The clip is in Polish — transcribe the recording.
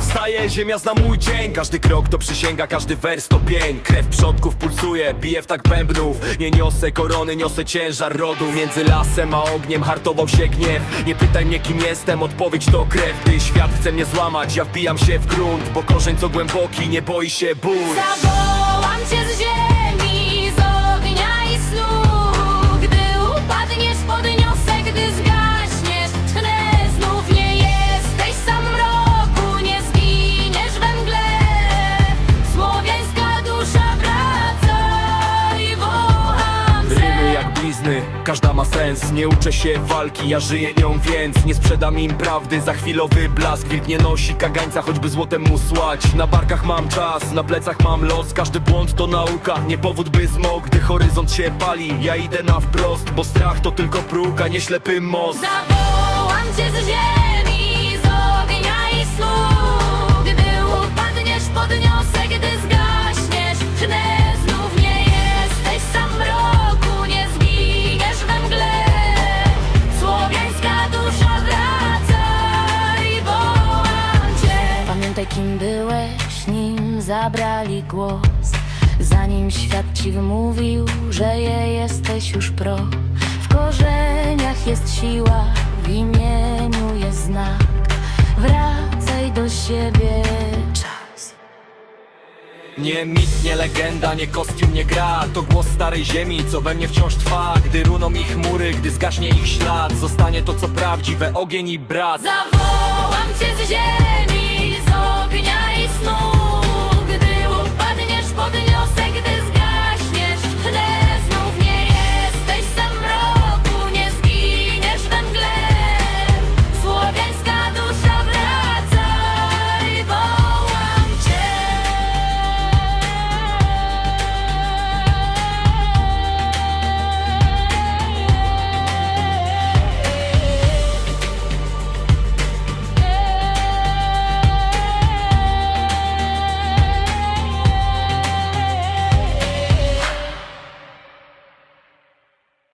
wstaję, ziemia zna mój dzień. Każdy krok to przysięga, każdy wers to pień. Krew przodków pulsuje, bije w tak bębnów. Nie niosę korony, niosę ciężar rodu. Między lasem a ogniem hartował się gniew. Nie pytaj mnie kim jestem, odpowiedź to krew. Gdy świat chce mnie złamać, ja wbijam się w grunt. Bo korzeń co głęboki, nie boi się ból Zawołam cię z ziemi, blizny, każda ma sens Nie uczę się walki, ja żyję nią więc Nie sprzedam im prawdy. Za chwilowy blask Wilk nie nosi kagańca, choćby złotem mu słać. Na barkach mam czas, na plecach mam los. Każdy błąd to nauka, nie powód by zmok Gdy horyzont się pali, ja idę na wprost Bo strach to tylko próg, a nie ślepy most. Zawołam kim byłeś, nim zabrali głos. Zanim świat ci wmówił, że je jesteś już pro. W korzeniach jest siła, w imieniu jest znak. Wracaj do siebie, czas. Nie mit, nie legenda, nie kostium, nie gra. To głos starej ziemi, co we mnie wciąż trwa. Gdy runą ich chmury, gdy zgaśnie ich ślad Zostanie to co prawdziwe, ogień i brat. Zawołam cię z ziemi,